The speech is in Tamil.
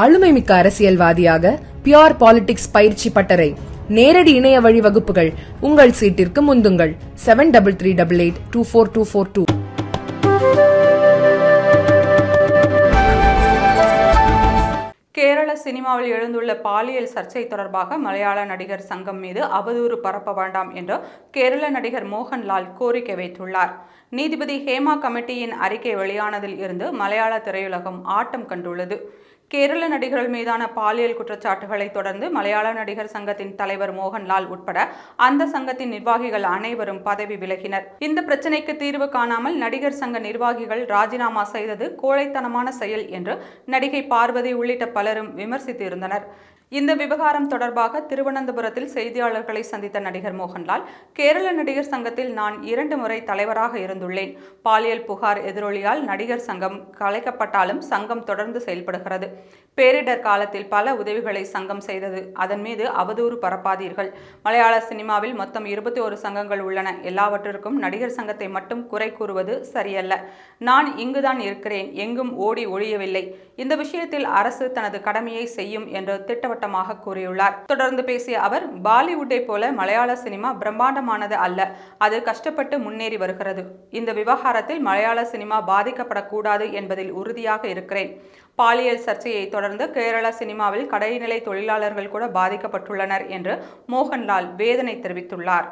ஆளுமைமிக்க அரசியல்வாதியாக பியோர் பாலிடிக்ஸ் பயிற்சி பட்டறை நேரடி இணைய வழி வகுப்புகள் உங்கள் சீட்டிற்கு முந்துங்கள். Seven double three double eight two four two four two Kerala சினிமாவில் எழுந்துள்ள பாலியல் சர்ச்சை தொடர்பாக மலையாள நடிகர் சங்கம் மீது அவதூறு பரப்ப வேண்டாம் என்று கேரள நடிகர் மோகன்லால் கோரிக்கை வைத்துள்ளார். நீதிபதி ஹேமா கமிட்டியின் அறிக்கை வெளியானதில் இருந்து மலையாள திரையுலகம் ஆட்டம் கண்டுள்ளது. கேரள நடிகர்கள் மீதான பாலியல் குற்றச்சாட்டுகளை தொடர்ந்து மலையாள நடிகர் சங்கத்தின் தலைவர் மோகன்லால் உட்பட அந்த சங்கத்தின் நிர்வாகிகள் அனைவரும் பதவி விலகினர். இந்த பிரச்சினைக்கு தீர்வு காணாமல் நடிகர் சங்க நிர்வாகிகள் ராஜினாமா செய்தது கோழைத்தனமான செயல் என்று நடிகை பார்வதி உள்ளிட்ட பலரும் விமர்சித்து இருந்தனர் இந்த விவகாரம் தொடர்பாக திருவனந்தபுரத்தில் செய்தியாளர்களை சந்தித்த நடிகர் மோகன்லால் கேரள நடிகர் சங்கத்தில் நான் இரண்டு முறை தலைவராக இருந்துள்ளேன். பாலியல் புகார் எதிரொலியால் நடிகர் சங்கம் கலைக்கப்பட்டாலும் சங்கம் தொடர்ந்து செயல்படுகிறது. பேரிடர் காலத்தில் பல உதவிகளை சங்கம் செய்தது. அதன் மீது அவதூறு பரப்பாதீர்கள். மலையாள சினிமாவில் மொத்தம் இருபத்தி ஒரு சங்கங்கள் உள்ளன. எல்லாவற்றிற்கும் நடிகர் சங்கத்தை மட்டும் குறை கூறுவது சரியல்ல. நான் இங்குதான் இருக்கிறேன். எங்கும் ஓடி ஒழியவில்லை. இந்த விஷயத்தில் அரசு தனது கடமையை செய்யும் என்று திட்டவட்டமாக கூறியுள்ளார். தொடர்ந்து பேசிய அவர் பாலிவுட்டை போல மலையாள சினிமா பிரம்மாண்டமானது அல்ல அது கஷ்டப்பட்டு முன்னேறி வருகிறது. இந்த விவகாரத்தில் மலையாள சினிமா பாதிக்கப்படக்கூடாது என்பதில் உறுதியாக இருக்கிறேன். பாலியல் சர்ச்சையை தொடர்ந்து கேரள சினிமாவில் கடைநிலை தொழிலாளர்கள் கூட பாதிக்கப்பட்டுள்ளனர் என்று மோகன்லால் வேதனை தெரிவித்துள்ளார்.